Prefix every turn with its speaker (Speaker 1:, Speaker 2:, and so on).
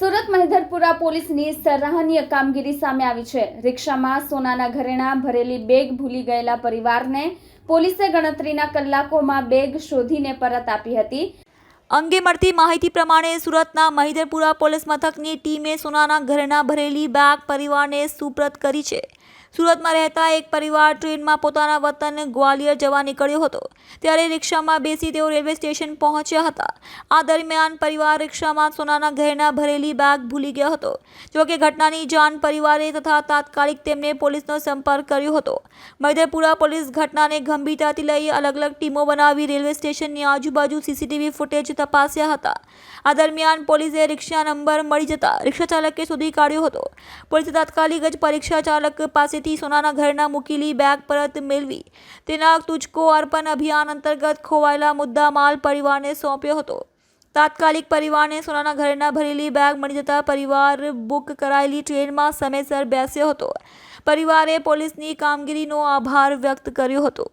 Speaker 1: સુરત મહેધરપુરા પોલીસની સરાહનીય કામગીરી સામે આવી છે. રિક્ષામાં સોનાના ઘરેણા, ભરેલી બેગ ભૂલી ગયેલા પરિવારને પોલીસે ગણતરીના કલાકોમાં બેગ શોધીને પરત આપી હતી.
Speaker 2: અંગે મળતી માહિતી પ્રમાણે સુરતના મહિધરપુરા પોલીસ મથકની ટીમે સોનાના ઘરેણા, ભરેલી બેગ પરિવારને સુપ્રત કરી છે. સુરતમાં રહેતા એક પરિવાર ટ્રેનમાં પોતાના વતન ગ્વાલિયર જવા નીકળ્યો હતો. ત્યારે રિક્ષામાં બેસી તેઓ રેલવે સ્ટેશન પહોંચ્યા હતા. આ દરમિયાન પરિવાર રિક્ષામાં સોનાના ઘરેણા ભરેલી બેગ ભૂલી ગયો હતો. જોકે ઘટનાની જાણ પરિવારે તથા તાત્કાલિક તેમને પોલીસનો સંપર્ક કર્યો હતો. મહિધરપુરા પોલીસ ઘટનાને ગંભીરતાથી લઈ અલગ અલગ ટીમો બનાવી રેલવે સ્ટેશનની આજુબાજુ સીસીટીવી ફૂટેજ તપાસ્યા હતા. આ દરમિયાન પોલીસે રિક્ષા નંબર મળી જતા રિક્ષા ચાલકે શોધી કાઢ્યો હતો. પોલીસે તાત્કાલિક જ પરીક્ષા ચાલક પાસેથી સોનાના ઘરના મૂકેલી બેગ પરત મેળવી. તેના તુચકો અર્પણ અભિયાન અંતર્ગત ખોવાયેલા મુદ્દા માલ પરિવારને સોંપ્યો હતો. તાત્કાલિક પરિવારને સોનાના ઘરના ભરેલી બેગ મળી જતા પરિવાર બુક કરાયેલી ટ્રેનમાં સમયસર બેસ્યો હતો. પરિવારે પોલીસની કામગીરીનો આભાર વ્યક્ત કર્યો હતો.